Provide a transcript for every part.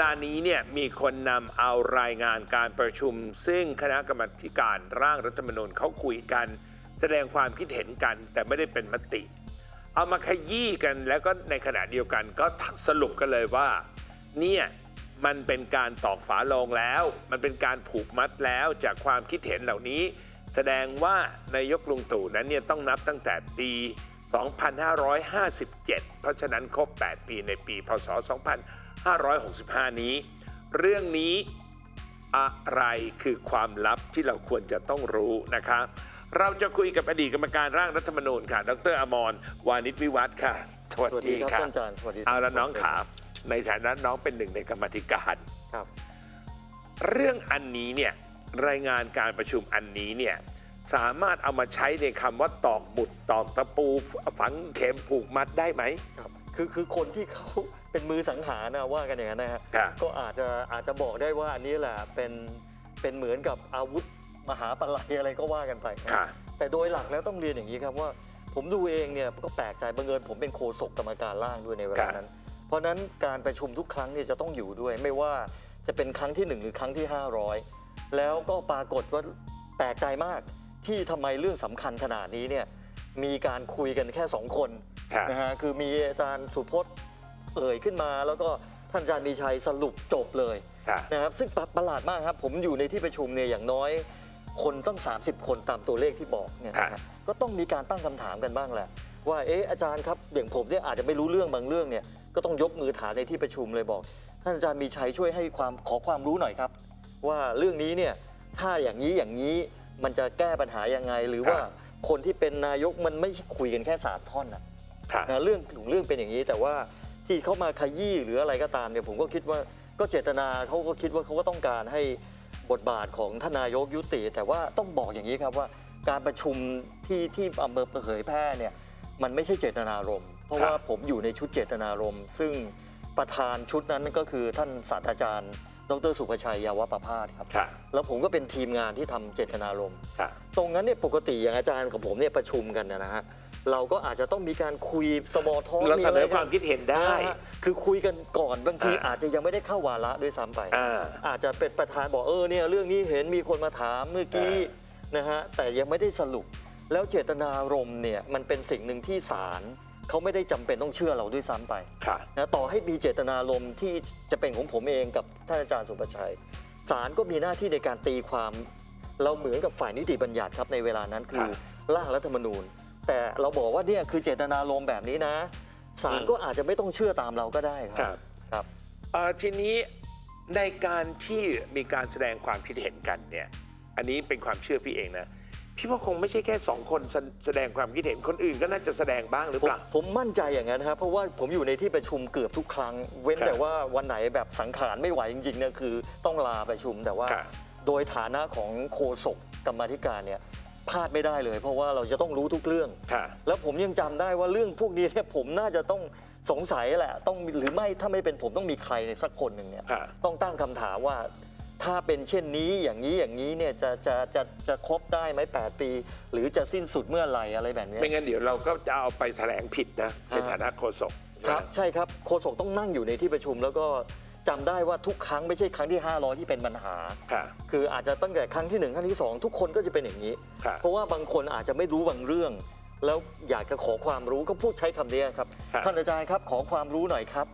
ลานี้เนี่ยมีคนนำเอารายงานการประชุม ซึ่งคณะกรรมการร่างรัฐธรรมนูญเขาคุยกัน แสดงความคิดเห็นกัน แต่ไม่ได้เป็นมติ เอามาขยี้กันแล้วก็ในขณะเดียวกันก็สรุปกันเลยว่า เนี่ยมันเป็นการตอกฝาโลงแล้ว มันเป็นการผูกมัดแล้วจากความคิดเห็นเหล่านี้ แสดงว่านายกลุงตู่นั้นเนี่ยต้องนับตั้งแต่ปี 2557 เพราะฉะนั้นครบ 8 ปีในปี พศ 2 5 2565 นี้ เรื่องนี้อะไรคือความลับที่เราควรจะต้องรู้นะคะเราจะคุยกับอดีตกรรมการร่างรัฐธรรมนูญค่ะ ดรอมร วานิชวิวัฒน์ค่ะ สวัสสวัสดีดีครับค่ะท่านอาจารย์สวัสดีเอาละน้องขาในฐานะน้องเป็นหนึ่งในกรรมาธิการครับ เรื่องอันนี้เนี่ยรายงานการประชุมอันนี้เนี่ยสามารถเอามาใช้ในคำว่าตอกหมุดตอกตะปูฝังเข็มผูกมัดได้ไหมครับ คือคือคนที่เขา เป็นมือสังหารนะว่ากันอย่างนั้นนะฮะค่ะก็อาจจะอาจจะบอกได้ว่าอันนี้แหละเป็นเป็นเหมือนกับอาวุธมหาปลัยอะไรก็ว่ากันไปนะ ค่ะ แต่โดยหลักแล้วต้องเรียนอย่างนี้ครับว่า ผมดูเองเนี่ยก็แปลกใจบังเอิญผมเป็นโฆษกกรรมการร่างด้วยในเวลานั้น เพราะฉะนั้นการประชุมทุกครั้งเนี่ยจะต้องอยู่ด้วย ไม่ว่าจะเป็นครั้งที่ 1 หรือครั้งที่ 500 แล้วก็ปรากฏว่าแปลกใจมากที่ทำไมเรื่องสำคัญขนาดนี้เนี่ยมีการคุยกันแค่ 2 คนค่ะนะฮะคือมีอาจารย์สุพจน์ เอ่ยขึ้นมา แล้วก็ท่านอาจารย์มีชัยสรุปจบเลยค่ะ นะครับ ซึ่งประหลาดมากครับ ผมอยู่ในที่ประชุมเนี่ยอย่างน้อย คนต้อง 30 คนตามตัวเลขที่บอกเนี่ยนะครัฮะบก็ต้องมีการตั้งคำถามกันบ้างแหละ ว่าเอ๊ะอาจารย์ครับอย่างผมเนี่ยอาจจะไม่รู้เรื่องบางเรื่องเนี่ยก็ต้องยกมือถามในที่ประชุมเลยบอก ท่านอาจารย์มีชัยช่วยให้ความขอความรู้หน่อยครับ ว่าเรื่องนี้เนี่ยถ้าอย่างนี้อย่างนี้มันจะแก้ปัญหายังไง หรือว่าคนที่เป็นนายกมันไม่ใช่คุยกันแค่สามท่อนนะค่ะ นะเรื่องของเรื่องเป็นอย่างนี้แต่ว่า ที่เขามาขยี้หรืออะไรก็ตามเนี่ยผมก็คิดว่าก็เจตนาเขาก็คิดว่าเขาก็ต้องการให้บทบาทของท่านนายกยุติ แต่ว่าต้องบอกอย่างนี้ครับว่า การประชุมที่ที่อำเภอเผยแพร่เนี่ยมันไม่ใช่เจตนารมณ์เพราะครับว่าผมอยู่ในชุดเจตนารมณ์ซึ่งประธานชุดนั้นก็คือท่านศาสตราจารย์ ดรสุภชัยยาวประพาสครับค่ะแล้วผมก็เป็นทีมงานที่ทำเจตนารมณ์ค่ะตรงนั้นเนี่ยปกติอย่างอาจารย์ของผมเนี่ยประชุมกันเนยนะฮะ เราก็อาจจะต้องมีการคุยสมอทอเราเสนอความคิดเห็นได้ คือคุยกันก่อนบางทีอ่าอาจจะยังไม่ได้เข้าวาระด้วยซ้ำไปอ่าอาจจะเป็นประธานบอกเออเนี่ยเรื่องนี้เห็นมีคนมาถามเมื่อกี้นะฮะแต่ยังไม่ได้สรุป แล้วเจตนารมณ์เนี่ยมันเป็นสิ่งหนึ่งที่ศาลเขาไม่ได้จำเป็นต้องเชื่อเราด้วยซ้ำไปค่ะนะต่อให้มีเจตนารมณ์ที่จะเป็นของผมเองกับท่านอาจารย์สุประชัยศาลก็มีหน้าที่ในการตีความ เราเหมือนกับฝ่ายนิติบัญญัติครับในเวลานั้นคือครับร่างรัฐธรรมนูญ แต่เราบอกว่าเนี่ยคือเจตนารมณ์แบบนี้นะศาลอืมก็อาจจะไม่ต้องเชื่อตามเราก็ได้คครัรับ ครับ เอ่อทีนี้ในการที่มีการแสดงความคิดเห็นกันเนี่ยอันนี้เป็นความเชื่อพี่เองนะพี่ว่าคงไม่ใช่แค่สองคนแสแสดงความคิดเห็นคนอื่นก็น่าจะแสดงบ้างหรือผมเปล่า ผมมั่นใจอย่างนั้นครับเพราะว่าผมอยู่ในที่ประชุมเกือบทุกครั้ง เว้นครับแต่ว่าวันไหนแบบสังขารไม่ไหวจริงๆเนี่ยคือต้องลาประชุมแต่ว่า ครับโดยฐานะของโฆษกกรรมาธิการเนี่ย พลาดไม่ได้เลย เพราะว่าเราจะต้องรู้ทุกเรื่อง ค่ะ แล้วผมยังจำได้ว่าเรื่องพวกนี้เนี่ยผมน่าจะต้องสงสัยแหละ ต้องหรือไม่ถ้าไม่เป็นผมต้องมีใครสักคนหนึ่งเนี่ยค่ะต้องตั้งคำถามว่า ถ้าเป็นเช่นนี้อย่างนี้อย่างนี้เนี่ยจะจะจะจะครบได้ไหม8ปี หรือจะสิ้นสุดเมื่อไหร่อะไรแบบเนี้ย ไม่งั้นเดี๋ยวเราก็จะเอาไปแถลงผิดนะในฐานะโฆษกครับใช่ครับโฆษกต้องนั่งอยู่ในที่ประชุมแล้วก็ จำได้ว่าทุกครั้งไม่ใช่ครั้งที่ 500 ที่เป็นปัญหา ค่ะ คืออาจจะตั้งแต่ครั้งที่ 1 ครั้งที่ 2 ทุกคนก็จะเป็นอย่างนี้ครับเพราะว่าบางคนอาจจะไม่รู้บางเรื่อง แล้วอยากจะขอความรู้ก็พูดใช้คำนี้ครับครับ ท่านอาจารย์ครับขอความรู้หน่อยครับ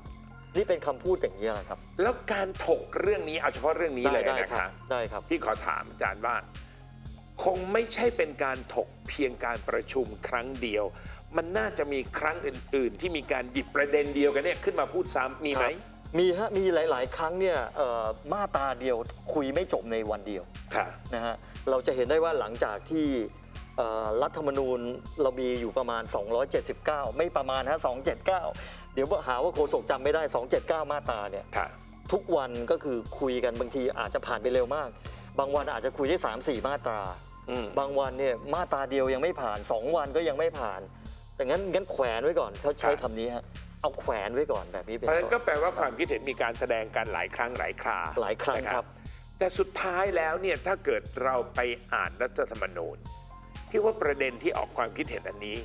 นี่เป็นคำพูดอย่างนี้แหละครับแล้วการถกเรื่องนี้เอาเฉพาะเรื่องนี้เลยได้นะครัคะบได้ครับ พี่ขอถามอาจารย์ว่า คงไม่ใช่เป็นการถกเพียงการประชุมครั้งเดียว มันน่าจะมีครั้งอื่น ๆ ที่มีการหยิบประเด็นเดียวกันเนี่ยขึ้นมาพูดซ้ำมีไหม มีฮะมีหลาย ๆ ครั้งเนี่ยเอ่อมาตราเดียวคุยไม่จบในวันเดียวค่ะ นะฮะเราจะเห็นได้ว่าหลังจากที่เอ่อรัฐธรรมนูญเรามีอยู่ประมาณ 279 ไม่ประมาณฮะ279 เดี๋ยวหาว่าโฆษกจำไม่ได้ 279 มาตราเนี่ย ค่ะ ทุกวันก็คือคุยกันบางทีอาจจะผ่านไปเร็วมาก บางวันอาจจะคุยได้ 3 4 มาตรา อืม บางวันเนี่ยมาตราเดียวยังไม่ผ่าน 2 วันก็ยังไม่ผ่าน แต่งั้นงั้นแขวนไว้ก่อนเขาใช้คำนี้ฮะ เอาแขวนไว้ก่อนแบบนี้เป็นเพราะฉะนั้นต้นก็แปลว่าความคิดเห็นมีการแสดงกันหลายครั้งหลายคราหลายครั้งนะครับ แต่สุดท้ายแล้วเนี่ยถ้าเกิดเราไปอ่านรัฐธรรมนูญที่ว่าประเด็นที่ออกความคิดเห็นอันนี้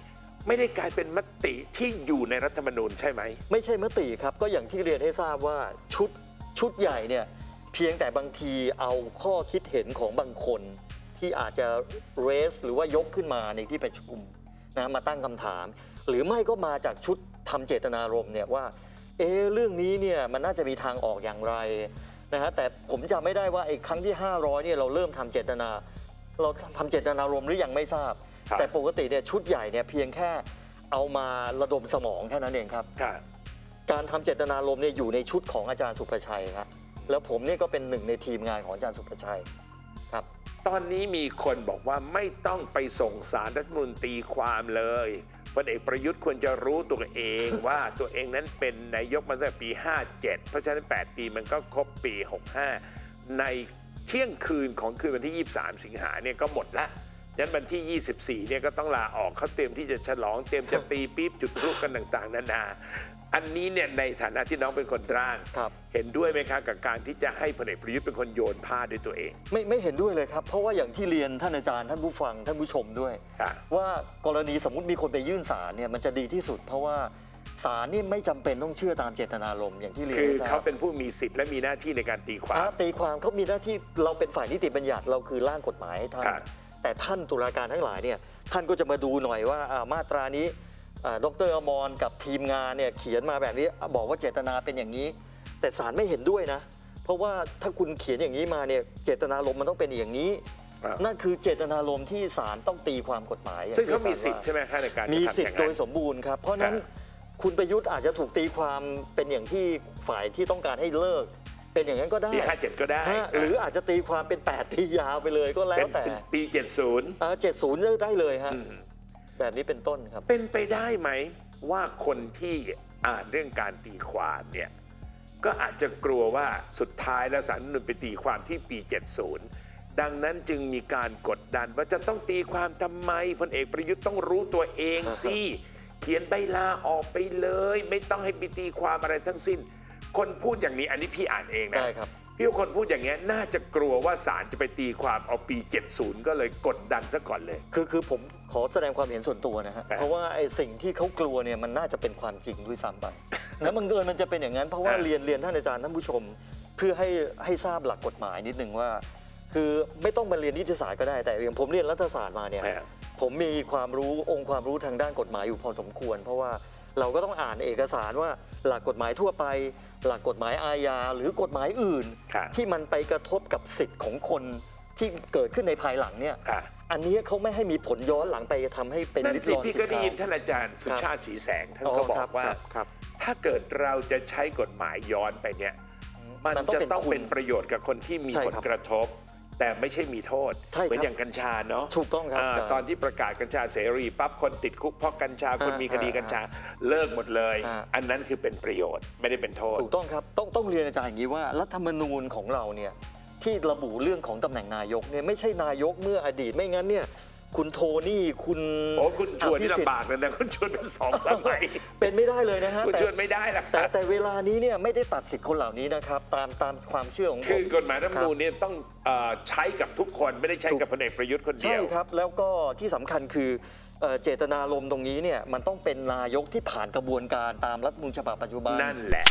ไม่ได้กลายเป็นมติที่อยู่ในรัฐธรรมนูญใช่ไหม ไม่ใช่มติครับ ก็อย่างที่เรียนให้ทราบว่าชุดชุดใหญ่เนี่ยเพียงแต่บางทีเอาข้อคิดเห็นของบางคนที่อาจจะ raise หรือว่ายกขึ้นมาในที่ประชุมนะมาตั้งคำถาม หรือไม่ก็มาจากชุด ทำเจตนารมณ์เนี่ยว่า เอะเรื่องนี้เนี่ยมันน่าจะมีทางออกอย่างไรนะฮะแต่ผมจำไม่ได้ว่าไอ้ครั้งที่ 500เนี่ยเราเริ่มทำเจตนา เราทำเจตนารมณ์หรือยังไม่ทราบ ครับ แต่ปกติเนี่ยชุดใหญ่เนี่ยเพียงแค่เอามาระดมสมองแค่นั้นเองครับค่ะการทำเจตนารมณ์เนี่ยอยู่ในชุดของอาจารย์สุประชัยครับแล้วผมเนี่ยก็เป็นหนึ่งในทีมงานของอาจารย์สุประชัยครับ ตอนนี้มีคนบอกว่าไม่ต้องไปส่งสารรัฐธรรมนูญตีความเลย พลเอกประยุทธ์ควรจะรู้ตัวเองว่าตัวเองนั้นเป็นนายกมาตั้งแต่ปี 57 เพราะฉะนั้น 8 ปีมันก็ครบปี 65 ในเที่ยงคืนของคืนวันที่ 23 สิงหาเนี่ยก็หมดละยันวันที่ 24 เนี่ยก็ต้องลาออกเขาเตรียมที่จะฉลองเตรียมจะตีปี๊บจุดพลุกันต่างๆนานา อันนี้เนี่ยในฐานะที่น้องเป็นคนร่าง ครับ เห็นด้วยไหมคะกับการที่จะให้พลเอกประยุทธ์เป็นคนโยนผ้าด้วยตัวเอง ไม่ไม่เห็นด้วยเลยครับ เพราะว่าอย่างที่เรียนท่านอาจารย์ท่านผู้ฟังท่านผู้ชมด้วย ค่ะ ว่ากรณีสมมติมีคนไปยื่นศาลเนี่ยมันจะดีที่สุด เพราะว่าศาลนี่ไม่จำเป็นต้องเชื่อตามเจตนารมณ์อย่างที่เรียนคือให้ทราเขาบเป็นผู้มีสิทธิ์และมีหน้าที่ในการตีความ อะตีความเขามีหน้าที่เราเป็นฝ่ายนิติบัญญัติเราคือร่างกฎหมายให้ท่าน ครับแต่ท่านตุลาการทั้งหลายเนี่ยท่านก็จะมาดูหน่อยว่าอ่ามาตรานี้อ่า ดรอมรกับทีมงานเนี่ยเขียนมาแบบนี้อะบอกว่าเจตนาเป็นอย่างนี้ แต่ศาลไม่เห็นด้วยนะ เพราะว่าถ้าคุณเขียนอย่างนี้มาเนี่ยเจตนารมณ์มันต้องเป็นอย่างนี้ครับนั่นคือเจตนารมณ์ที่ศาลต้องตีความกฎหมายอย่ซึ่งเขาที่มีศลสิทธิ์ว่าใช่ไหมคะในการจะมีทำสิทอย่างธิ์โดนั้ยนสมบูรณ์ครับเพราะฉะนั้นครับคุณประยุทธ์อาจจะถูกตีความเป็นอย่างที่ฝ่ายที่ต้องการให้เลิก เป็นอย่างนั้นก็ได้ปี57 ก็ได้ฮะหรืออาจจะตีความเป็น 8 ปียาวไปเลยก็แล้เป็วนแต่ปี 70เจ็ดศูนย์เลิกได้เลยฮะอืม แบบนี้เป็นต้นครับ เป็นไปได้ไหมว่าคนที่อ่านเรื่องการตีความเนี่ยก็อาจจะกลัวว่าสุดท้ายแล้วสารรัฐธรรมนุนไปตีความที่ปี 70 ดังนั้นจึงมีการกดดันว่าจะต้องตีความทำไมพลเอกประยุทธ์ต้องรู้ตัวเองสิ เขียนใบลาออกไปเลย ไม่ต้องให้ไปตีความอะไรทั้งสิ้น คนพูดอย่างนี้อันนี้พี่อ่านเองนะ ได้ครับ พี่ว่าคนพูดอย่างเงี้ยน่าจะกลัวว่าศาลจะไปตีความเอาปี 70 ก็เลยกดดันซะก่อนเลย คือคือผมขอแสดงความเห็นส่วนตัวนะฮะครับเพราะว่าไอ้สิ่งที่เขากลัวเนี่ยมันน่าจะเป็นความจริงด้วยซ้ำไป แล้วบังเอิญมันจะเป็นอย่างนั้นเพราะว่าอ่าเรียนเรียนท่านอาจารย์ท่านผู้ชม เพื่อให้ให้ทราบหลักกฎหมายนิดนึงว่า คือไม่ต้องมาเรียนนิติศาสตร์ก็ได้แต่อย่างผมเรียนรัฐศาสตร์มาเนี่ยฮะผมมีความรู้องค์ความรู้ทางด้านกฎหมายอยู่พอสมควร เพราะว่าเราก็ต้องอ่านเอกสารว่าหลักกฎหมายทั่วไป หลักกฎหมายอาญาหรือกฎหมายอื่น ค่ะที่มันไปกระทบกับสิทธิ์ของคนที่เกิดขึ้นในภายหลังเนี่ยค่ะ อันนี้เขาไม่ให้มีผลย้อนหลังไปทำให้เป็นนั่นลิดสิรอนพี่สิทก็ธิ์ได้ยินเขาท่านอาจารย์สุชาติศรีแสงท่านอ๋อก็บอครักว่า ครับครับ ถ้าเกิดเราจะใช้กฎหมายย้อนไปเนี่ย มันมันต้องจะเป็นต้องคุณเป็นประโยชน์กับคนที่มีใช่ผลครับ กระทบ แต่ไม่ใช่มีโทษ ใช่ครับเหมือนอย่างกัญชาเนาะถูกต้องครับาอาจารย์ตอนที่ประกาศกัญชาเสรีปั๊บคนติดคุกเพราะกัญชาคนอ่ามีคดีอ่ากัญชาเลิกหมดเลย อ่า อันนั้นคือเป็นประโยชน์ไม่ได้เป็นโทษ ถูกต้องครับ ต้องต้องเรียนอาจารย์อย่างนี้ว่ารัฐธรรมนูญของเราเนี่ยที่ระบุเรื่องของตำแหน่งนายกเนี่ยไม่ใช่นายกเมื่ออดีตไม่งั้นเนี่ย คุณโทนี่ คุณโอ้คุณชวนนี่อภิสิทธิ์ลำบากเลยนะคุณชวนเป็นสองสมัยเป็นไม่ได้เลยนะฮะคุณแต่ชวนไม่ได้หรอกคแต่รับแต่เวลานี้เนี่ยไม่ได้ตัดสิทธิ์คนเหล่านี้นะครับ ตามตามความเชื่อของผคืมอกฎหมายรัฐธรรมนูญเนี่ยต้องเอ่อใช้กับทุกคนไม่ได้ใช้ถูกกับพลเอกประยุทธ์คนเดีใช่ยว ครับ แล้วก็ที่สำคัญคือเอ่อเจตนารมณ์ตรงนี้เนี่ยมันต้องเป็นนายกที่ผ่านกระบวนการตามรัฐธรรมนูญฉบับปัจจุบัน นั่นแหละ